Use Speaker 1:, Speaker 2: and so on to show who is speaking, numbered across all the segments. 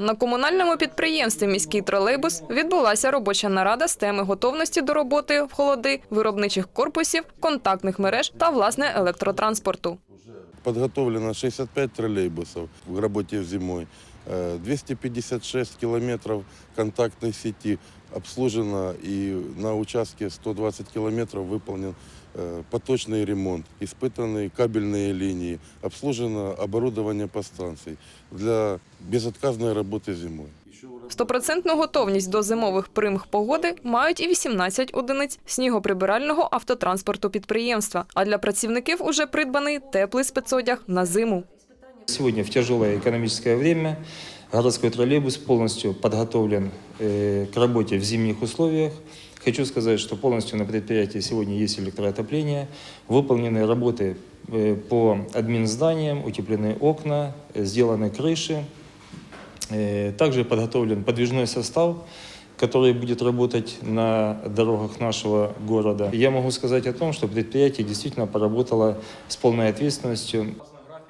Speaker 1: На комунальному підприємстві міський тролейбус відбулася робоча нарада з теми готовності до роботи в холоди, виробничих корпусів, контактних мереж та власне електротранспорту.
Speaker 2: Подготовлено 65 троллейбусов в работе зимой, э, 256 километров контактной сети обслужено и на участке 120 километров выполнен э, поточный ремонт, испытаны кабельные линии, обслужено оборудование по станции для безотказной работы зимой.
Speaker 1: Стопроцентну готовність до зимових примх погоди мають і 18 одиниць снігоприбирального автотранспорту підприємства. А для працівників уже придбаний теплий спецодяг на зиму.
Speaker 3: Сегодня в тяжелое экономическое время городской троллейбус полностью подготовлен э, к работе в зимних условиях. Хочу сказать, что полностью на предприятии сегодня есть электроотопление, выполнены работы э, по админзданиям, утеплены окна, э, сделаны крыши. Э, Также подготовлен подвижной состав, который будет работать на дорогах нашего города. Я могу сказать о том, что предприятие действительно поработало с полной ответственностью.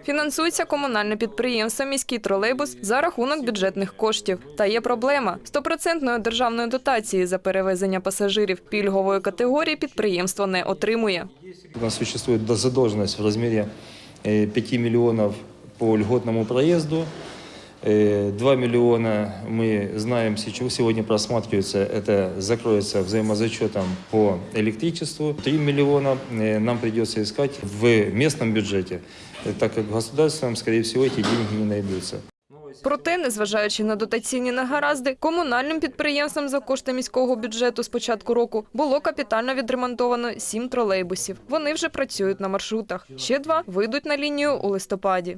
Speaker 1: Фінансується комунальне підприємство Міський тролейбус за рахунок бюджетних коштів. Та є проблема: стопроцентної державної дотації за перевезення пасажирів пільгової категорії підприємство не отримує.
Speaker 3: У нас существует задолженность в размере э, 5 миллионов по льготному проезду. Э, 2 миллиона мы знаем, сейчас сегодня просматривается, это закроется взаимозачетом по электричеству. 3 миллиона э, нам придется искать в местном бюджете, э, так как в государственном, скорее всего, эти деньги не найдутся.
Speaker 1: Проте, незважаючи на дотаційні негаразди, комунальним підприємством за кошти міського бюджету з початку року було капітально відремонтовано сім тролейбусів. Вони вже працюють на маршрутах. Ще два вийдуть на лінію у листопаді.